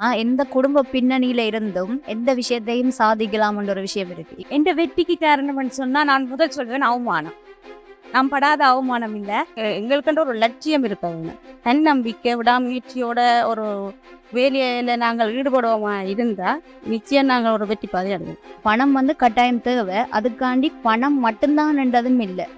எந்த குடும்ப பின்னணியில இருந்தும் எந்த விஷயத்தையும் சாதிக்கலாம்ன்ற ஒரு விஷயம் இருக்கு. எந்த வெற்றிக்கு காரணம்னு சொன்னா நான் முதல் சொல்வேன் அவமானம். நாம் படாத அவமானம் இல்லை. எங்களுக்குன்ற ஒரு லட்சியம் இருக்கவங்க தன்னம்பிக்கை விடாமுயற்சியோட ஒரு வேலையில நாங்கள் ஈடுபடுவோமா இருந்தா நிச்சயம் நாங்கள் ஒரு வெற்றி பாதை அடைவோம். பணம் வந்து கட்டாயம் தேவை. அதுக்காண்டி பணம் மட்டும்தான் என்றதும் இல்லை.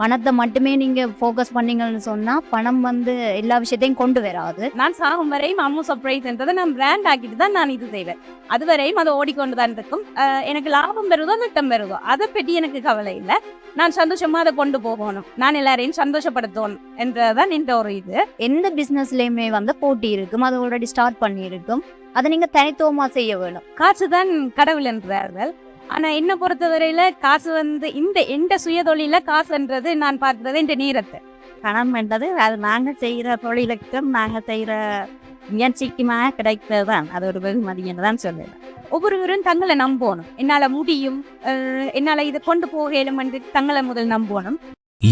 பணத்தை மட்டுமே நீங்க ஃபோக்கஸ் பண்ணீங்கன்னு சொன்னா பணம் வந்து எல்லா விஷயத்தையும் கொண்டு வராது. நான் சாகும் வரையும் அம்மு சர்ப்ரைஸ் என்றதை நான் பிராண்ட் ஆக்கிட்டு தான் நான் இது செய்வேன். அதுவரையும் அது ஓடிக்கொண்டு தான் இருக்கும். எனக்கு லாபம் பெறுதோ நட்டம் பெறுதோ அதை பற்றி எனக்கு கவலை இல்லை. நான் சந்தோஷமா அதை கொண்டு போகணும். நான் எல்லாரையும் சந்தோஷப்படுத்தணும் என்றதான் இந்த ஒரு இது. எந்த பிசினஸ்லயுமே வந்து போட்டி இருக்கும். அது ஆல்ரெடி ஸ்டார்ட் பண்ணியிருக்கும். அதை நீங்க தனித்துவமா செய்ய வேணும். காசு தான் கடவுள் என்றார்கள் ஆனா என்ன பொறுத்தவரையில காசு வந்து இந்த எந்த சுயதொழில காசுன்றது நான் பார்க்கிறது இந்த நீரத்தை. பணம் என்றது அது நாங்கள் செய்கிற தொழிலுக்கும் நாங்கள் செய்கிற முயற்சிக்குமாக கிடைக்கிறது தான் அது ஒரு வெகுமதின்னு தான் சொல்லுவேன். ஒவ்வொருவரும் தங்களை நம்பணும். என்னால முடியும் என்னால இதை கொண்டு போக என்று தங்களை முதல் நம்பணும்.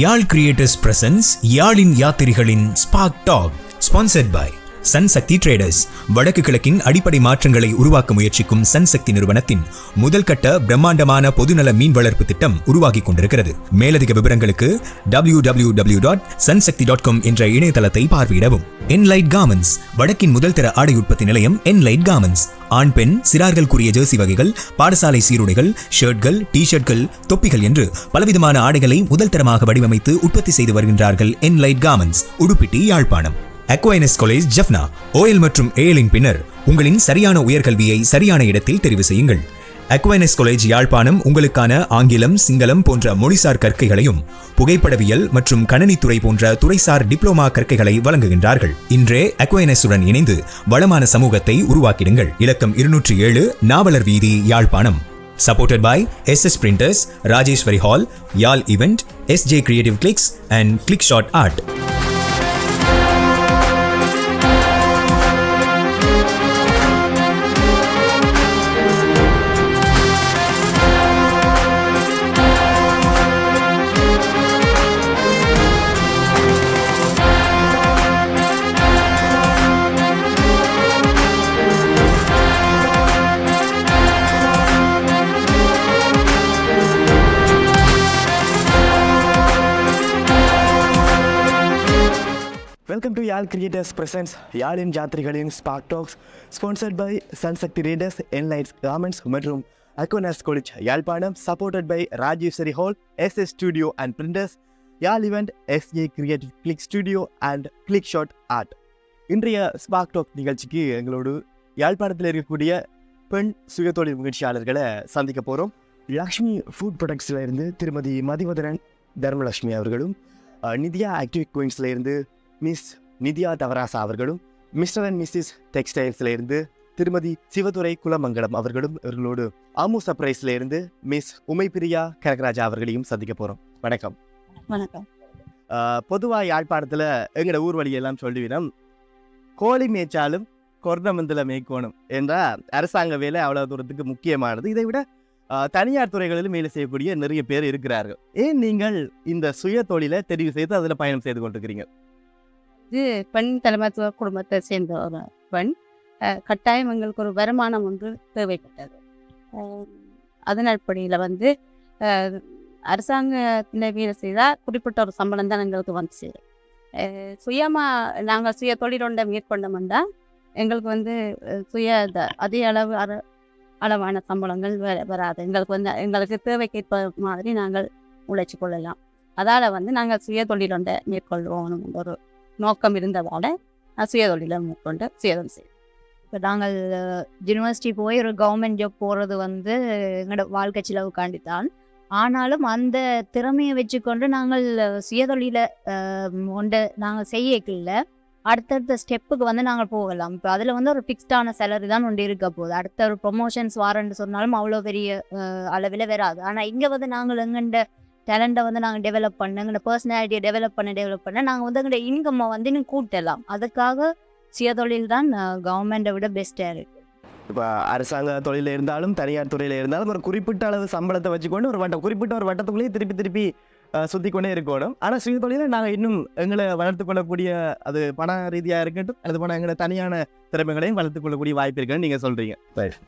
யாழ் கிரியேட்டர்ஸ் பிரசன்ஸ் யாழின் யாத்திரிகளின் spark talk sponsored by Sun Sakthi traders வடக்கு கிழக்கின் அடிப்படை மாற்றங்களை உருவாக்க முயற்சிக்கும் சன் சக்தி நிறுவனத்தின் முதல் கட்ட பிரம்மாண்டமான பொதுநல மீன் வளர்ப்பு திட்டம் உருவாகி கொண்டிருக்கிறது. மேலதிக விவரங்களுக்கு W W W dot Sunsakthi dot com என்ற இணையதளத்தை பார்வையிடவும். என்லைட் கார்மெண்ட்ஸ் வடக்கின் முதல் தர ஆடை உற்பத்தி நிலையம் என்லைட் கார்மெண்ட்ஸ் ஆண் பெண் சிறார்களுக்குரிய ஜெர்சி வகைகள் பாடசாலை சீருடைகள் ஷர்ட்கள் டி ஷர்ட்கள் தொப்பிகள் என்று பலவிதமான ஆடைகளை முதல் தரமாக வடிவமைத்து உற்பத்தி செய்து வருகின்றார்கள் Enlight garments Udupiddy Yazhpanam. Aquinas college Jaffna O L மற்றும் ஏஎலின் பின்னர் உங்களின் சரியான உயர்கல்வியை சரியான இடத்தில் தெரிவு செய்யுங்கள். அக்வைனஸ் காலேஜ் யாழ்ப்பாணம் உங்களுக்கான ஆங்கிலம் சிங்களம் போன்ற மொழிசார் கற்கைகளையும் புகைப்படவியல் மற்றும் கணனித்துறை போன்ற துறைசார் டிப்ளோமா கற்கைகளை வழங்குகின்றார்கள். இன்றே அக்வைனஸுடன் இணைந்து வளமான சமூகத்தை உருவாக்கிடுங்கள். இலக்கம் இருநூற்றி ஏழு நாவலர் வீதி Yazhpanam. Supported by S S printers Rajeshwari hall Rajeshwari event S J creative clicks and click shot art welcome to Yarl creators presents யாழின் ஜாத்திரிகளின் spark talks sponsored by Sunsakthi traders Enlights garments மற்றும் Aquinas college Yazhpanam supported by Rajeshwari hall S studio and printers Yarl event S A creative click studio and click shot art இன்றைய spark talk நிகழ்ச்சிக்கு எங்களோடு யாழ்ப்பாணத்தில் இருக்கக்கூடிய பெண் சுயதொழில் முயற்சியாளர்களை சந்திக்க போகிறோம் லக்ஷ்மி ஃபுட் ப்ராடக்ட்ஸில் இருந்து திருமதி மதிவதனன் தர்மலட்சுமி அவர்களும் நிதியா ஆக்டிவ் குயின்ஸில் இருந்து மிஸ் நித்யா தவராசா அவர்களும் மிஸ்டர் அண்ட் மிஸ்ஸஸ் டெக்ஸ்டைல்ஸ்ல இருந்து திருமதி சிவதுரை குலமங்கலம் அவர்களும் இவர்களோடு ஆமு சர்ப்ரைஸ்ல இருந்து மிஸ் உமைப்பிரியா கனகராஜா அவர்களையும் சந்திக்க போறோம். வணக்கம். வணக்கம். பொதுவாக யாழ்ப்பாணத்தில் எங்கட ஊர் வழியெல்லாம் சொல்லுவினம் கோழி மேய்ச்சாலும் கொர்ணமந்தில் மேய்க்கணும் என்ற அரசாங்க வேலை அவ்வளோ தூரத்துக்கு முக்கியமானது. இதை விட தனியார் துறைகளிலும் வேலை செய்யக்கூடிய நிறைய பேர் இருக்கிறார்கள். ஏன் நீங்கள் இந்த சுய தொழிலை தெரிவு செய்து அதில் பயணம் செய்து கொண்டிருக்கிறீங்க? இது பெண் தலைமைத்துவ குடும்பத்தை சேர்ந்த ஒரு பெண். கட்டாயம் எங்களுக்கு ஒரு வருமானம் ஒன்று தேவைப்பட்டது. அதன் அடிப்படையில் வந்து அரசாங்கத்தில் வேலை செய்தால் குறிப்பிட்ட ஒரு சம்பளம் தான் எங்களுக்கு வந்துச்சு. சுயமாக நாங்கள் சுய தொழிலொண்டை மேற்கொண்டோம்னா எங்களுக்கு வந்து சுய அதே அளவு அற அளவான சம்பளங்கள் வ- வராது. எங்களுக்கு வந்து எங்களுக்கு தேவைக்கேற்ப மாதிரி நாங்கள் உழைச்சி கொள்ளலாம். அதால் வந்து நாங்கள் சுய தொழிலொண்டை மேற்கொள்வோம். ஒரு நோக்கம் இருந்ததால் நான் சுயதொழிலை மேற்கொண்டு சுயதொழில் செய்வேன் இப்போ நாங்கள் யூனிவர்சிட்டி போய் ஒரு கவர்மெண்ட் ஜாப் போகிறது வந்து எங்களோட வாழ்க்கை செலவுக்காண்டி தான் ஆனாலும் அந்த திறமையை வச்சுக்கொண்டு நாங்கள் சுயதொழிலை ஒன்று நாங்கள் செய்யக்கில்ல. அடுத்தடுத்த ஸ்டெப்புக்கு வந்து நாங்கள் போகலாம். இப்போ அதில் வந்து ஒரு ஃபிக்ஸ்டான சேலரி தான் ஒன்று இருக்க போகுது. அடுத்த ஒரு ப்ரொமோஷன்ஸ் வாரன்னு சொன்னாலும் அவ்வளோ பெரிய அளவில் வராது. ஆனால் இங்கே வந்து நாங்கள் எங்கண்ட டேலண்ட்டை வந்து நாங்கள் டெவலப் பண்ண எங்களோட பர்சனாலிட்டியை டெவலப் பண்ண டெவலப் பண்ண. நாங்கள் வந்து எங்களோட இன்கம்மை வந்து இன்னும் கூட்டலாம். அதுக்காக சுயதொழில் தான் கவர்மெண்ட்டை விட பெஸ்ட்டாக இருக்குது இப்போ அரசாங்க தொழிலில் இருந்தாலும் தனியார் துறையில் இருந்தாலும் ஒரு குறிப்பிட்ட அளவு சம்பளத்தை வச்சுக்கொண்டு ஒரு வட்டம் குறிப்பிட்ட ஒரு வட்டத்துக்குள்ளேயே திருப்பி திருப்பி சுற்றி கொண்டே இருக்கணும். ஆனால் சுய தொழிலை நாங்கள் இன்னும் எங்களை வளர்த்து கொள்ளக்கூடிய அது பண ரீதியாக இருக்கட்டும் அல்லது போனால் எங்களை தனியான திறமைகளையும் வளர்த்து கொள்ளக்கூடிய வாய்ப்பு இருக்குன்னு நீங்கள் சொல்கிறீங்க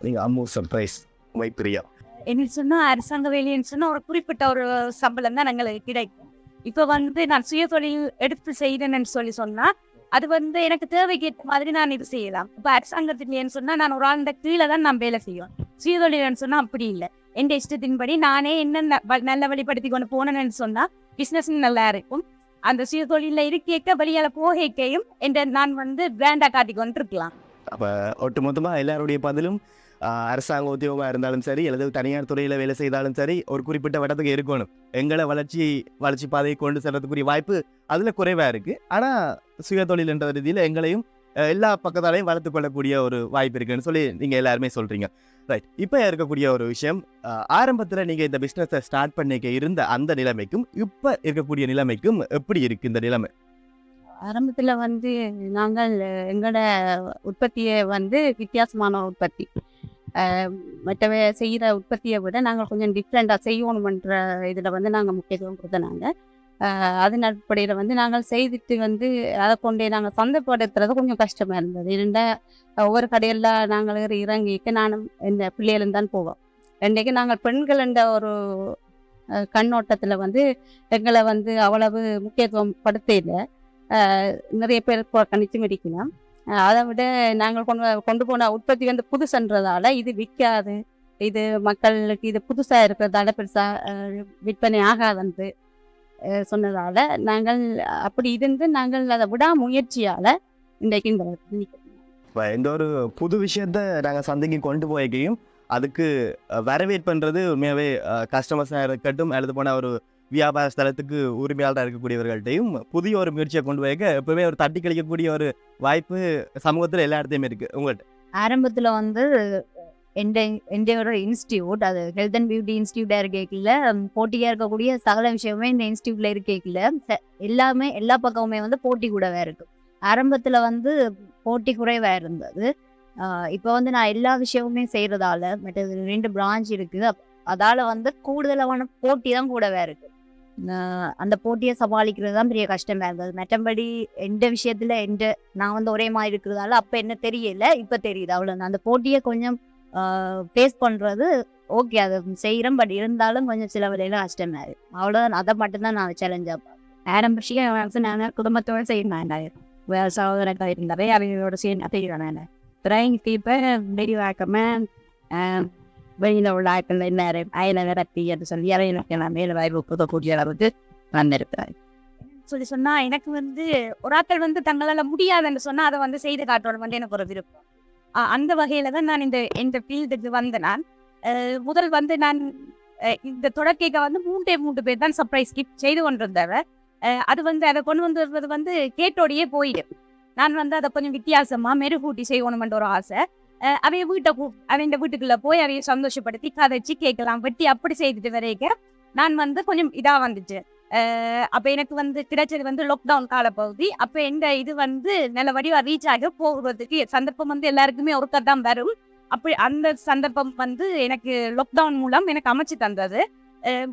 நீங்கள் அம்மு சர்ப்ரைஸ் வைப்பிரியா என்ன சொன்னா அரசாங்க வேலைன்னு சொன்னா ஒரு குறிப்பிட்ட ஒரு சம்பளம் தான் எங்களுக்கு கிடைக்கும். இப்போ வந்து நான் சுய தொழில் எடுத்து செய்யறேன்னு சொல்லி சொன்னா அது வந்து எனக்கு தேவைக்கேற்ற மாதிரி நான் இது செய்யலாம். இப்போ அரசாங்கத்திலேன்னு சொன்னா நான் ஒரு ஆண்ட கீழே தான் நான் வேலை செய்வோம் சுய தொழில்னு சொன்னா அப்படி இல்லை. என் இஷ்டத்தின்படி நானே என்ன நல்ல வழிபடுத்தி கொண்டு போனேன்னு சொன்னா பிஸ்னஸ் நல்லா இருக்கும். அந்த சுய தொழில இருக்க வெளியால போகைக்கையும் என்ற நான் வந்து பிராண்டா காட்டி கொண்டு இருக்கலாம் அப்போ ஒட்டுமொத்தமாக எல்லாருடைய பதிலும் அரசாங்க உத்தியோகமாக இருந்தாலும் சரி அல்லது தனியார் துறையில் வேலை செய்தாலும் சரி ஒரு குறிப்பிட்ட வட்டத்துக்கு இருக்கணும் எங்களை வளர்ச்சி வளர்ச்சி பாதையை கொண்டு செல்றதுக்குரிய வாய்ப்பு அதில் குறைவாக இருக்குது ஆனால் சுய தொழில் என்ற ரீதியில் எங்களையும் எல்லா பக்கத்தாலையும் வளர்த்து கொள்ளக்கூடிய ஒரு வாய்ப்பு இருக்குன்னு சொல்லி நீங்கள் எல்லாருமே சொல்கிறீங்க ரைட் இப்போ இருக்கக்கூடிய ஒரு விஷயம் ஆரம்பத்தில் நீங்கள் இந்த பிஸ்னஸை ஸ்டார்ட் பண்ணிக்க இருந்த அந்த நிலைமைக்கும் இப்போ இருக்கக்கூடிய நிலைமைக்கும் எப்படி இருக்குது இந்த நிலைமை ஆரம்பத்தில் வந்து நாங்கள் எங்களோட உற்பத்தியை வந்து வித்தியாசமான உற்பத்தி மற்றவை செய்கிற உற்பத்தியை விட நாங்கள் கொஞ்சம் டிஃப்ரெண்ட்டாக செய்யணுமன்ற இதில் வந்து நாங்கள் முக்கியத்துவம் கொடுத்தனாங்க அதன் அடிப்படையில் வந்து நாங்கள் செய்துட்டு வந்து அதை கொண்டே நாங்கள் சந்தைப்படுத்துறது கொஞ்சம் கஷ்டமாக இருந்தது. இருந்தால் ஒவ்வொரு கடையில் நாங்கள் இறங்கிக்க நானும் இந்த பிள்ளைகளும் தான் போவோம். இன்றைக்கு நாங்கள் பெண்கள் என்ற ஒரு கண்ணோட்டத்தில் வந்து எங்களை வந்து அவ்வளவு முக்கியத்துவம் படுத்தையில் நிறைய பேர் கணித்து மெடிக்கலாம் அதை விட நாங்கள் கொண்டு கொண்டு போன உற்பத்தி வந்து புதுசுன்றதால இது விற்காது. இது மக்களுக்கு இது புதுசாக இருக்கிறதால பெருசாக விற்பனை ஆகாதுன்னு சொன்னதால் நாங்கள் அப்படி இருந்து நாங்கள் அதை விடாமுயற்சியால் இன்றைக்கு இந்த இப்போ எந்த ஒரு புது விஷயத்த நாங்கள் சந்தைக்கு கொண்டு போய்க்கையும் அதுக்கு வரவேற்புன்றது உண்மையாகவே கஸ்டமர்ஸாக இருக்கட்டும் அல்லது போன ஒரு வியாபார ஸ்தலத்துக்கு உரிமையாளராக இருக்கக்கூடியவர்கள்ட்டையும் புதிய ஒரு முயற்சியை கொண்டு வைக்க எப்பவுமே ஒரு தட்டி கழிக்கக்கூடிய ஒரு வாய்ப்பு சமூகத்தில் எல்லா இடத்தையுமே இருக்குது உங்கள்கிட்ட ஆரம்பத்தில் வந்து எந்த எந்த இன்ஸ்டியூட் அது ஹெல்த் அண்ட் பியூட்டி இன்ஸ்டியூட்டாக இருக்கேக்கில் போட்டியாக இருக்கக்கூடிய சகல விஷயமே இந்த இன்ஸ்டியூட்டில் இருக்கேக்கில் எல்லாமே எல்லா பக்கமுமே வந்து போட்டி கூடவே இருக்குது ஆரம்பத்தில் வந்து போட்டி குறைவாக இருந்தது. இப்போ வந்து நான் எல்லா விஷயமுமே செய்கிறதால மற்ற ரெண்டு பிரான்ச் இருக்குது அதால் வந்து கூடுதலான போட்டி தான் கூடவே இருக்குது அந்த போட்டியை சமாளிக்கிறது தான் பெரிய கஷ்டமாக இருந்தது. மற்றபடி எந்த விஷயத்தில் எந்த நான் வந்து ஒரே மாதிரி இருக்கிறதால அப்போ என்ன தெரியல இப்போ தெரியுது. அவ்வளோ அந்த போட்டியை கொஞ்சம் ஃபேஸ் பண்ணுறது ஓகே அதை செய்கிறேன் பட் இருந்தாலும் கொஞ்சம் சில வழியில கஷ்டமாக இருக்கு. அவ்வளோதான் அதை மட்டும்தான் நான் சேலஞ்சாக ஆரம்பிச்சு நான் குடும்பத்தோட செய்யணும் வேறு சகோதரர்கள் இருந்தாவே அவங்களோட சேர்ந்து செய்கிறேன் நான் பிறகு இப்போ வெளிவாக்கமே வெளியில உள்ள ஆட்கள் என்ன அயல விரட்டி என்று சொல்லி அவையில நான் மேலே வாய்ப்பு புதக்கூடிய அளவுக்கு வந்திருக்கிறேன் சொல்லி சொன்னா எனக்கு வந்து ஒரு ஆட்கள் வந்து தங்களால முடியாதுன்னு சொன்னா அதை வந்து செய்து காட்டணும் வந்து எனக்கு ஒரு விருப்பம். அந்த வகையில தான் நான் இந்த இந்த ஃபீல்டுக்கு வந்த நான் அஹ் முதல் வந்து நான் இந்த தொடர்கேக்க வந்து மூன்றே மூன்று பேர் தான் சர்ப்ரைஸ் கிஃப்ட் செய்து கொண்டிருந்தவ அது வந்து அதை கொண்டு வந்து வருவது வந்து கேட்டோடையே போயிடும். நான் வந்து அதை கொஞ்சம் வித்தியாசமா மெருகூட்டி செய்யணுமென்ற ஒரு ஆசை. அவைய வீட்டை கூ அவங்க வீட்டுக்குள்ள போய் அவைய சந்தோஷப்படுத்தி கதைச்சு கேட்கலாம். வெட்டி அப்படி செய்துட்டு வரைக்க நான் வந்து கொஞ்சம் இதா வந்துச்சு. அப்ப எனக்கு வந்து கிடைச்சது வந்து லாக்டவுன் காலப்பகுதி. அப்ப இந்த இது வந்து நல்ல வடிவா ரீச் ஆக போகிறதுக்கு சந்தர்ப்பம் வந்து எல்லாருக்குமே ஒருத்தர் தான் வரும். அப்படி அந்த சந்தர்ப்பம் வந்து எனக்கு லாக்டவுன் மூலம் எனக்கு அமைச்சு தந்தது.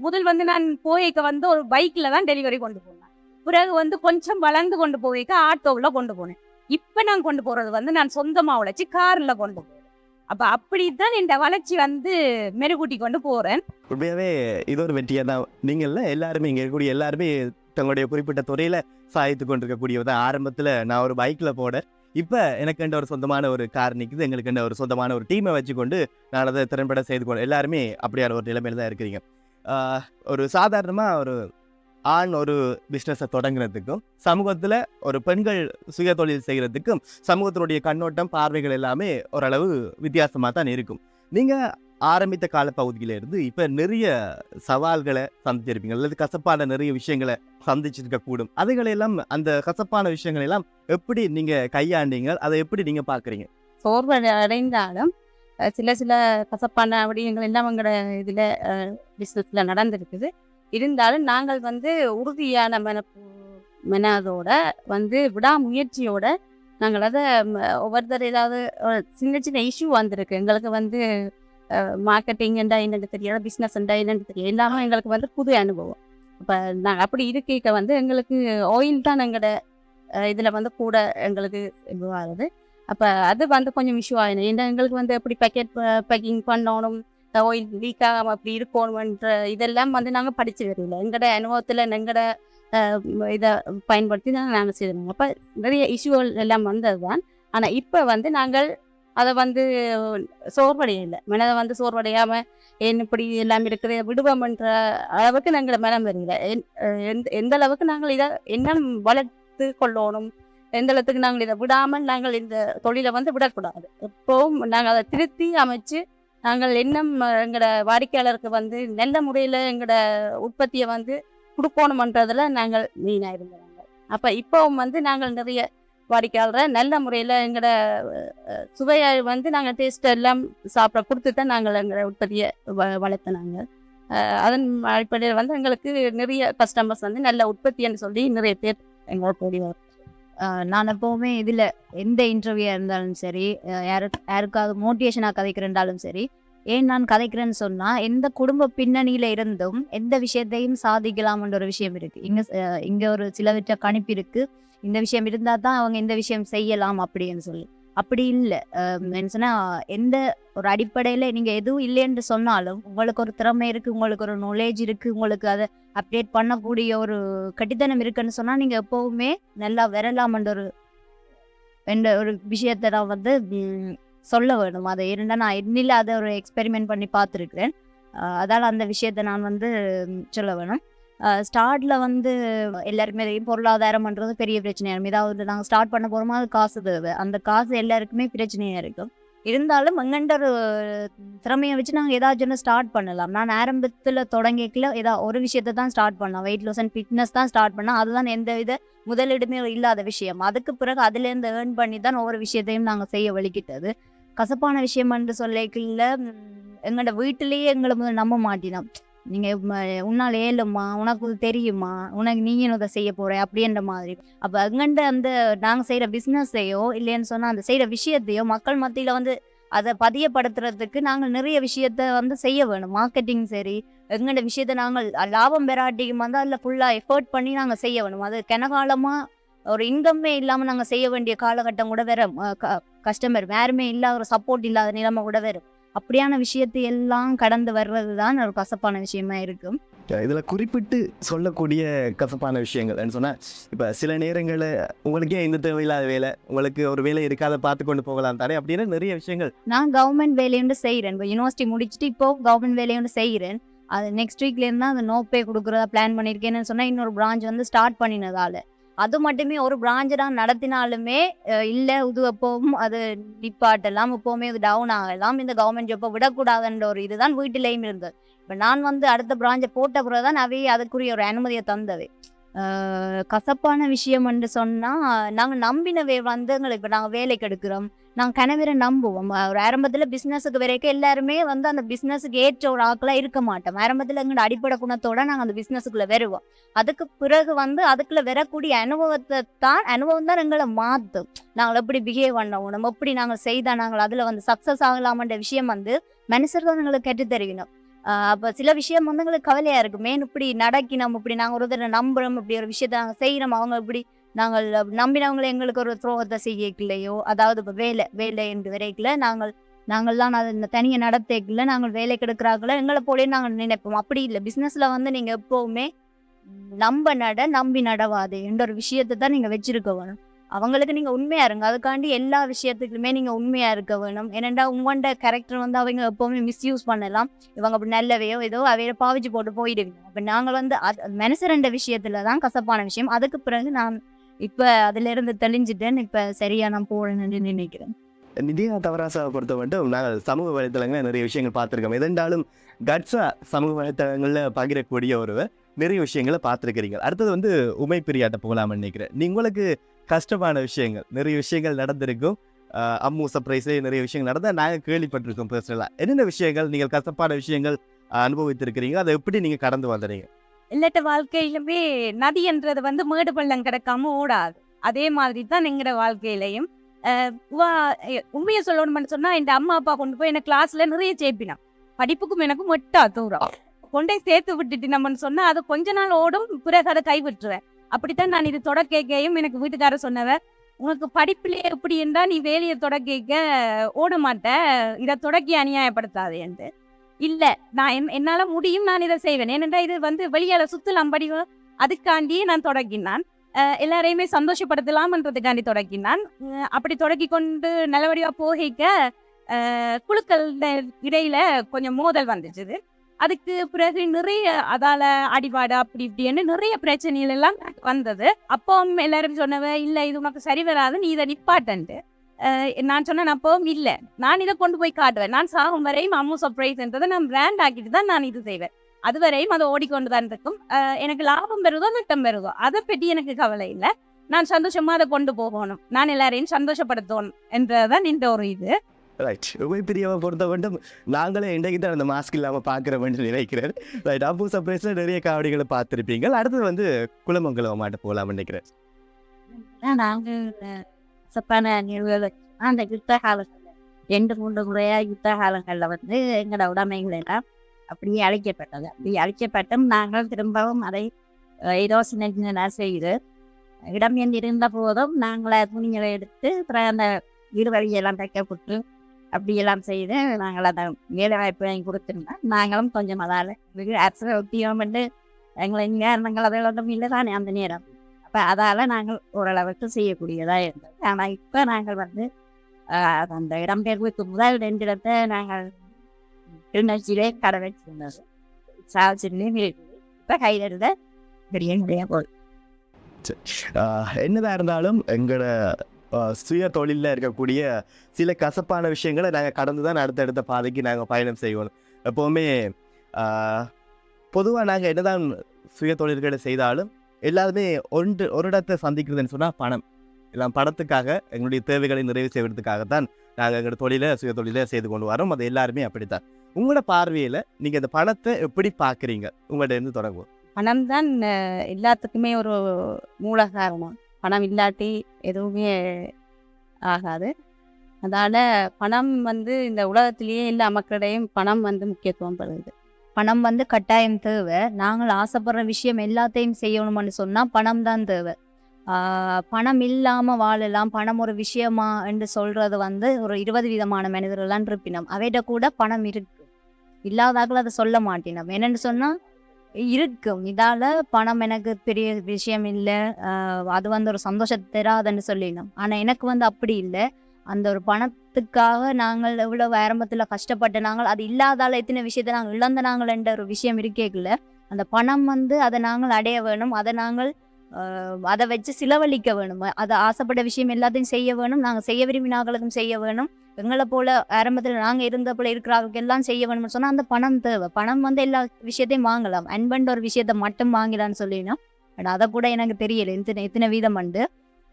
முதல் வந்து நான் போயிக்க வந்து ஒரு பைக்ல தான் டெலிவரி கொண்டு போனேன். பிறகு வந்து கொஞ்சம் வளர்ந்து கொண்டு போயிக்க ஆட்டோவில் கொண்டு போனேன். இப்ப நான் கொண்டு போறது வந்து நான் சொந்தமா உழைச்சி கார்ல கொண்டு போறேன். அப்ப அப்படித்தான் இந்த வளர்ச்சி வந்து மெருகூட்டி கொண்டு போறேன். உண்மையாகவே இது ஒரு வெற்றியாக தான். நீங்கள எல்லாருமே இங்கே இருக்கக்கூடிய எல்லாருமே தங்களுடைய குறிப்பிட்ட துறையில் சாய்த்து கொண்டிருக்கக்கூடியவர் தான். ஆரம்பத்தில் நான் ஒரு பைக்கில் போட இப்போ எனக்குண்ட ஒரு சொந்தமான ஒரு கார் நிற்குது எங்களுக்குண்ட ஒரு சொந்தமான ஒரு டீமை வச்சுக்கொண்டு நான் அதை திறன்பட செய்து கொண்டு எல்லாருமே அப்படியான ஒரு நிலைமையில தான் இருக்கிறீங்க. ஒரு சாதாரணமாக ஒரு ஆண் ஒரு பிஸ்னஸை தொடங்குறதுக்கும் சமூகத்தில் ஒரு பெண்கள் சுய தொழில் செய்கிறதுக்கும் சமூகத்தினுடைய கண்ணோட்டம் பார்வைகள் எல்லாமே ஓரளவு வித்தியாசமாக தான் இருக்கும். நீங்கள் ஆரம்பித்த காலப்பகுதியிலேருந்து இப்போ நிறைய சவால்களை சந்திச்சிருப்பீங்க. அல்லது கசப்பான நிறைய விஷயங்களை சந்திச்சிருக்க கூடும் அதுகளெல்லாம் அந்த கசப்பான விஷயங்களை எல்லாம் எப்படி நீங்க கையாண்டீங்க? அதை எப்படி நீங்க பார்க்குறீங்க? சோர்வு அடைந்தாலும் சில சில கசப்பான விடயங்கள் எல்லாம் அவங்களோட இதில் பிஸ்னஸில் நடந்திருக்குது. இருந்தாலும் நாங்கள் வந்து உறுதியான மன மனதோட வந்து விடாமுயற்சியோட நாங்கள் அதை ஒவ்வொருத்தர் ஏதாவது சின்ன சின்ன இஷ்யூ வந்திருக்கு. எங்களுக்கு வந்து மார்க்கெட்டிங் என்றா என்னென்னு தெரியல பிஸ்னஸ் என்றா என்னென்னு தெரியாது. எல்லாமே எங்களுக்கு வந்து புது அனுபவம். இப்போ நாங்கள் அப்படி இருக்க வந்து எங்களுக்கு ஆயில் தான் எங்களோட இதில் வந்து கூட எங்களுக்கு இதுவாகுது அப்போ அது வந்து கொஞ்சம் இஷ்யூ ஆகிடும் ஏன்னா எங்களுக்கு வந்து எப்படி பேக்கெட் பேக்கிங் பண்ணணும் ஓய் லீக் ஆகாமல் அப்படி இருக்கணுன்ற இதெல்லாம் வந்து நாங்கள் படித்து வரல எங்களோட அனுபவத்தில் எங்களோட இதை பயன்படுத்தி தான் நாங்கள் செய்தோம் அப்போ நிறைய இஷ்யூகள் எல்லாம் வந்தது தான் ஆனால் இப்போ வந்து நாங்கள் அதை வந்து சோர்வடையலை. மனதை வந்து சோர்வடையாமல் ஏன் இப்படி எல்லாம் இருக்குது விடுவோம்ன்ற அளவுக்கு நாங்கள் மனம் வரல என்- எந்த எந்த அளவுக்கு நாங்கள் இதை என்ன வளர்த்து கொள்ளணும் எந்த அளவுக்கு நாங்கள் இதை விடாமல் நாங்கள் இந்த தொழிலை வந்து விடக்கூடாது. எப்போவும் நாங்கள் அதை திருத்தி அமைச்சு நாங்கள் இன்னும் எங்களோட வாடிக்கையாளருக்கு வந்து நல்ல முறையில் எங்களோட உற்பத்தியை வந்து கொடுக்கணுமன்றதில் நாங்கள் மீனாக இருந்தாங்க அப்போ இப்போவும் வந்து நாங்கள் நிறைய வாடிக்கையாளரை நல்ல முறையில் எங்களோட சுவையை வந்து நாங்கள் டேஸ்ட் எல்லாம் சாப்பிட கொடுத்து தான் நாங்கள் எங்களோட உற்பத்தியை வ வளர்த்தினாங்க அதன் அடிப்படையில் வந்து எங்களுக்கு நிறைய கஸ்டமர்ஸ் வந்து நல்ல உற்பத்தின்னு சொல்லி நிறைய பேர் எங்களோட கூடி வரும் நான் எப்போவுமே இதில் எந்த இன்டர்வியூ இருந்தாலும் சரி யாரு யாருக்காவது மோட்டிவேஷனாக கதைக்கிறேன்டாலும் சரி ஏன் நான் கதைக்கிறேன்னு சொன்னால் எந்த குடும்ப பின்னணியில் இருந்தும் எந்த விஷயத்தையும் சாதிக்கலாம்ன்ற ஒரு விஷயம் இருக்குது இங்கே இங்கே ஒரு சிலவற்ற கணிப்பு இருக்குது இந்த விஷயம் இருந்தால் தான் அவங்க இந்த விஷயம் செய்யலாம் அப்படின்னு சொல்லி. அப்படி இல்லை. என்ன சொன்னா எந்த ஒரு அடிப்படையில நீங்க எதுவும் இல்லைன்னு சொன்னாலும் உங்களுக்கு ஒரு திறமை இருக்கு உங்களுக்கு ஒரு நாலேஜ் இருக்கு உங்களுக்கு அதை அப்டேட் பண்ணக்கூடிய ஒரு கட்டித்தனம் இருக்குன்னு சொன்னா நீங்க எப்பவுமே நல்லா வரலாம்ன்ற ஒரு என்ற ஒரு விஷயத்தை நான் வந்து சொல்ல வேணும். அதை இருந்தால் நான் என்னில் அதை ஒரு எக்ஸ்பெரிமெண்ட் பண்ணி பார்த்துருக்கிறேன். அதால் அந்த விஷயத்தை நான் வந்து சொல்ல வேணும். ஸ்டார்ட்ல வந்து எல்லாருக்குமே பொருளாதாரம்ன்றது பெரிய பிரச்சனையாக இருக்கும். ஏதாவது நாங்கள் ஸ்டார்ட் பண்ண போகிறோமோ அது காசு தேவை. அந்த காசு எல்லாருக்குமே பிரச்சனையாக இருக்கும். இருந்தாலும் எங்கண்ட ஒரு திறமையை வச்சு நாங்கள் ஏதாச்சும் ஒன்று ஸ்டார்ட் பண்ணலாம். நான் ஆரம்பத்தில் தொடங்கிக்கல. ஏதா ஒரு விஷயத்தை தான் ஸ்டார்ட் பண்ணலாம். வெயிட் லாஸ் அண்ட் ஃபிட்னஸ் தான் ஸ்டார்ட் பண்ணோம் அதுதான் எந்த வித முதலிடமே இல்லாத விஷயம். அதுக்கு பிறகு அதுலேருந்து ஏர்ன் பண்ணி தான் ஒவ்வொரு விஷயத்தையும் நாங்கள் செய்ய வலிக்கிட்டது கசப்பான விஷயம் என்று சொல்லிக்கல. எங்களோட வீட்டிலேயே எங்களை முதல் நம்ப மாட்டினோம். நீங்கள் உன்னால் ஏழும்மா உனக்கு இது தெரியுமா? உனக்கு நீயும் இதை செய்ய போற? அப்படின்ற மாதிரி. அப்போ அங்கண்ட அந்த நாங்கள் செய்கிற பிஸ்னஸையோ இல்லைன்னு சொன்னால் அந்த செய்கிற விஷயத்தையோ மக்கள் மத்தியில் வந்து அதை பதியப்படுத்துறதுக்கு நாங்கள் நிறைய விஷயத்த வந்து செய்ய வேணும். மார்க்கெட்டிங் சரி எங்களோட விஷயத்த நாங்கள் லாபம் பெறாட்டியும் வந்து அதில் ஃபுல்லாக எஃபர்ட் பண்ணி நாங்கள் செய்ய வேணும். அது கனகாலமாக ஒரு இன்கம்மே இல்லாமல் நாங்கள் செய்ய வேண்டிய காலகட்டம் கூட வரும் கஸ்டமர் யாருமே இல்லாத ஒரு சப்போர்ட் இல்லாத நிலைமை கூட வரும் அப்படியான விஷயத்தை எல்லாம் கடந்து வர்றது தான் ஒரு கசப்பான விஷயமா இருக்கும் இதில் குறிப்பிட்டு சொல்லக்கூடிய கசப்பான விஷயங்கள். சொன்னால் இப்போ சில நேரங்களில் உங்களுக்கே இந்த தேவையில்லாத வேலை? உங்களுக்கு ஒரு வேலை இருக்காத பார்த்து கொண்டு போகலாம் தானே? அப்படின்னு நிறைய விஷயங்கள். நான் கவர்மெண்ட் வேலையுண்டு செய்கிறேன் இப்போ யூனிவர்சிட்டி முடிச்சுட்டு இப்போ கவர்மெண்ட் வேலையுண்டு செய்கிறேன் அது நெக்ஸ்ட் வீக்லேருந்து தான் அந்த நோ பே கொடுக்குறதா பிளான் பண்ணியிருக்கேன்னு சொன்னால் இன்னொரு பிரான்ச் வந்து ஸ்டார்ட் பண்ணினதால. அது மட்டுமே ஒரு பிரான்ச் தான் நடத்தினாலுமே இல்லை இது எப்பவும் அது நிப்பாட்டலாம் எப்போவுமே இது டவுன் ஆகலாம். இந்த கவர்மெண்ட் ஜாப்பை விடக்கூடாதுன்ற ஒரு இதுதான் வீட்டிலேயும் இருந்தது. இப்போ நான் வந்து அடுத்த பிராஞ்சை போட்ட பிறகு தான் அவையே அதுக்குரிய ஒரு அனுமதியை தந்தது. கசப்பான விஷயம் என்று சொன்னால் நாங்கள் நம்பினவே வந்து எங்களுக்கு இப்போ நாங்கள் வேலைக்கு எடுக்கிறோம். நாங்கள் கனவரை நம்புவோம். ஒரு ஆரம்பத்தில் பிஸ்னஸுக்கு வரைக்கும் எல்லாருமே வந்து அந்த பிஸ்னஸுக்கு ஏற்ற ஒரு ஆக்களாக இருக்க மாட்டோம். ஆரம்பத்தில் எங்களோட அடிப்படை குணத்தோட நாங்கள் அந்த பிஸ்னஸுக்குள்ளே வருவோம். அதுக்கு பிறகு வந்து அதுக்குள்ளே வரக்கூடிய அனுபவத்தை தான் அனுபவம் தான் எங்களை மாற்றும் நாங்கள் எப்படி பிஹேவ் பண்ணணும் நம்ம எப்படி நாங்கள் செய்தால் நாங்கள் அதில் வந்து சக்ஸஸ் ஆகலாமன்ற விஷயம் வந்து மனுஷர் தான் எங்களுக்கு கற்று தருவினோம். அப்போ சில விஷயம் வந்து எங்களுக்கு கவலையாக இருக்கும். மேன் இப்படி நடக்கினோம் இப்படி நாங்கள் ஒரு தடவை நம்புகிறோம் இப்படி ஒரு விஷயத்தை நாங்கள் செய்கிறோம் அவங்க இப்படி நாங்கள் நம்பினவங்களை எங்களுக்கு ஒரு துரோகத்தை செய்யக்கலையோ அதாவது இப்போ வேலை வேலை என்று வரைக்கல நாங்கள் நாங்கள் தான் அதை இந்த தனியை நடத்தேக்கல நாங்கள் வேலை கெடுக்கிறாங்களோ எங்களை போலே நாங்கள் நினைப்போம். அப்படி இல்லை. பிஸ்னஸில் வந்து நீங்கள் எப்போவுமே நம்ப நட நம்பி நடவாது என்ற ஒரு விஷயத்தை தான் நீங்கள் வச்சிருக்க வேணும். அவங்களுக்கு நீங்கள் உண்மையாக இருங்க. அதுக்காண்டி எல்லா விஷயத்துக்குமே நீங்கள் உண்மையாக இருக்க வேணும். ஏனெண்டா உங்கள்கிட்ட கேரக்டர் வந்து அவங்க எப்போவுமே மிஸ்யூஸ் பண்ணலாம். இவங்க அப்படி நல்லவையோ ஏதோ அவையில பாவிச்சு போட்டு போயிடுவீங்க. அப்போ நாங்கள் வந்து அது மனசுரண்ட விஷயத்துல தான் கசப்பான விஷயம். அதுக்கு பிறகு நான் இப்போ அதுல இருந்து தெளிஞ்சிட்டேன். இப்போ சரியா நான் போறேன்னு நினைக்கிறேன். நிதியா தவராசாவை பொறுத்த மட்டும் நாங்கள் சமூக வலைத்தளங்களில் நிறைய விஷயங்கள் பார்த்துருக்கோம் எதென்றாலும் கட்ஸா சமூக வலைத்தளங்களில் பகிரக்கூடிய ஒரு நிறைய விஷயங்களை பார்த்துருக்கிறீங்க. அடுத்தது வந்து உமை பிரியாட்ட போகலாம்னு நினைக்கிறேன். நீ உங்களுக்கு கஷ்டமான விஷயங்கள் நிறைய விஷயங்கள் நடந்திருக்கும். அம்மு சர்ப்ரைஸ்லேயே நிறைய விஷயங்கள் நடந்தால் நாங்கள் கேள்விப்பட்டிருக்கோம் பர்சனலாக என்னென்ன விஷயங்கள் நீங்கள் கஷ்டமான விஷயங்கள் அனுபவித்திருக்கிறீங்க அதை எப்படி நீங்கள் கடந்து வந்துடுறீங்க இல்லாட்ட வாழ்க்கையிலுமே நதி என்றது வந்து மேடு பள்ளம் கிடக்காம ஓடாது. அதே மாதிரி தான் எங்களோட வாழ்க்கையிலையும் வா- உண்மையை சொல்லணும்னு சொன்னா என் அம்மா அப்பா கொண்டு போய் என்ன கிளாஸ்ல நிறைய சேர்ப்பினான். படிப்புக்கும் எனக்கும் எட்டா தூரம் கொண்டே சேர்த்து விட்டுட்டு நம்மன்னு சொன்னா அது கொஞ்ச நாள் ஓடும் பிறகு அதை கைவிட்டுருவேன். அப்படித்தான் நான் இது தொடக்கையும் எனக்கு வீட்டுக்காரர் சொன்னவன் உனக்கு படிப்பிலே எப்படி இருந்தா நீ வேலையை தொடக்க ஓட மாட்ட இதை தொடக்கி அநியாயப்படுத்தாதே என்று. இல்ல நான் என்- என்னால முடியும் நான் இதை செய்வேன். ஏனென்றால் இது வந்து வெளியால சுத்தலாம் படி அதுக்காண்டி நான் தொடங்கினான். எல்லாரையுமே சந்தோஷப்படுத்தலாம்ன்றதுக்காண்டி தொடங்கினான். அப்படி தொடங்கி கொண்டு நல்லபடியாக போகிக்க குழுக்கள் இடையில கொஞ்சம் மோதல் வந்துச்சுது. அதுக்கு பிறகு நிறைய அதால அடிபாடு அப்படி இப்படின்னு நிறைய பிரச்சனைகள் எல்லாம் வந்தது. அப்போ எல்லாரும் சொன்னவ இல்ல இது உனக்கு சரி வராது நீ இதை நிப்பாட்டன்ட்டு. நான் சொன்னேன் அப்பவும் இல்ல. நான் இதை கொண்டு போய் காட்டுவேன். நான் சாகும் வரையும் அம்மு சர்ப்ரைஸ்ன்றதை நான் பிராண்ட் ஆக்கிட்டு தான் நான் இது செய்வேன். அது வரையும் அதை ஓடிக்கொண்டு தான் இருக்கும். எனக்கு லாபம் பெறுதோ நட்டம் பெறுதோ அதை பற்றி எனக்கு கவலை இல்லை. நான் சந்தோஷமா அதை கொண்டு போகணும். நான் எல்லாரையும் சந்தோஷப்படுத்தணும் என்றதான் இந்த ஒரு இது. ரைட் உபயப்பிரியாவை பொறுத்த மட்டும் நாங்களே இன்றைக்கு தான் அந்த மாஸ்க் இல்லாமல் பார்க்குறோம் என்று நினைக்கிறேன் ரைட் அப்போ சர்ப்ரைஸில் நிறைய காவடிகளை பார்த்துருப்பீங்க. அடுத்தது வந்து குலமங்கலம் மாட்ட போகலாம் நினைக்கிறேன். நாங்கள் சப்பான நிகழ்வுகள் அந்த யுத்த காலங்கள் ரெண்டு மூன்று முறையா யுத்த காலங்களில் வந்து எங்களோட உடைமைகள் எல்லாம் அப்படியே அழிக்கப்பட்டது. அப்படி அழைக்கப்பட்டும் நாங்கள் திரும்பவும் அதை அஹ், ஏதோ சின்ன சின்ன செய்து இடம் இருந்த போதும் நாங்கள் துணிகளை எடுத்து அப்புறம் அந்த வீடு வழியெல்லாம் தைக்கப்பட்டு அப்படியெல்லாம் செய்து நாங்கள் அதை வேலை வாய்ப்பு வாங்கி கொடுத்துருந்தோம். நாங்களும் கொஞ்சம் அதால் அரசு உத்தியோகம் வந்து எங்களை நேரங்கள் அதை ஒன்றும் இல்லை தானே அந்த நேரம். அப்போ அதால் நாங்கள் ஓரளவுக்கு செய்யக்கூடியதாக இருந்தது. ஆனால் இப்போ நாங்கள் வந்து அந்த இடம்பெயர்வுக்கு முதல் ரெண்டு இடத்தை நாங்கள் கிளிநொச்சியிலே கடை வச்சிருந்தோம் சாவச்சிலையும் இப்போ கையில் இருந்த பெரிய நிறைய போகுது. என்னதான் இருந்தாலும் எங்களோட சுய தொழிலில் இருக்கக்கூடிய சில கசப்பான விஷயங்களை நாங்கள் கடந்து தான் அடுத்தடுத்த பாதைக்கு நாங்கள் பயணம் செய்வோம். எப்போவுமே பொதுவாக நாங்கள் என்னதான் சுய தொழில்களை செய்தாலும் எல்லாருமே ஒன்று ஒரு இடத்தை சந்திக்கிறதுன்னு சொன்னால் பணம். எல்லாம் பணத்துக்காக எங்களுடைய தேவைகளை நிறைவு செய்வதற்காகத்தான் நாங்கள் எங்களோட தொழிலை சுய தொழிலை செய்து கொண்டு வரோம். அது எல்லாருமே அப்படித்தான். உங்களோட பார்வையில் நீங்கள் இந்த பணத்தை எப்படி பார்க்குறீங்க? உங்கள்கிட்ட இருந்து தொடங்குவோம். பணம் தான் எல்லாத்துக்குமே ஒரு மூல காரணம் பணம் இல்லாட்டி எதுவுமே ஆகாது. அதனால் பணம் வந்து இந்த உலகத்திலேயே எல்லா மக்களிடையும் பணம் வந்து முக்கியத்துவம் பெறுது. பணம் வந்து கட்டாயம் தேவை. நாங்கள் ஆசைப்படுற விஷயம் எல்லாத்தையும் செய்யணும்னு சொன்னால் பணம் தான் தேவை. பணம் இல்லாமல் வாழலாம். பணம் ஒரு விஷயமா என்று சொல்கிறது வந்து ஒரு இருபது விதமான மனிதர்கள்லாம் இருப்பினோம். அவைகிட்ட கூட பணம் இருக்கு இல்லாதாக்கள் அதை சொல்ல மாட்டினோம். என்னென்னு சொன்னால் இருக்கும். இதால் பணம் எனக்கு பெரிய விஷயம் இல்லை. அது வந்து ஒரு சந்தோஷத்தை தராதுன்னு சொல்லினோம். ஆனால் எனக்கு வந்து அப்படி இல்லை. அந்த ஒரு பணத்துக்காக நாங்கள் எவ்வளோ ஆரம்பத்தில் கஷ்டப்பட்ட நாங்கள் அது இல்லாதால எத்தனை விஷயத்தை நாங்கள் இழந்த நாங்கள் என்ற ஒரு விஷயம் இருக்கேக்குள்ள அந்த பணம் வந்து அதை நாங்கள் அடைய வேணும். அதை நாங்கள் அதை வச்சு சிலவழிக்க வேணும். அதை ஆசைப்பட்ட விஷயம் எல்லாத்தையும் செய்ய வேணும். நாங்கள் செய்ய விரும்பினாங்களுக்கும் செய்ய வேணும். எங்களை போல ஆரம்பத்தில் நாங்கள் இருந்த போல இருக்கிறவங்களுக்கு எல்லாம் செய்ய வேணும்னு சொன்னால் அந்த பணம் தேவை. பணம் வந்து எல்லா விஷயத்தையும் வாங்கலாம். அன்பன்ற ஒரு விஷயத்தை மட்டும் வாங்கலாம்னு சொல்லினா. பட் அதை கூட எனக்கு தெரியல. எத்தனை எத்தனை வீதம் உண்டு.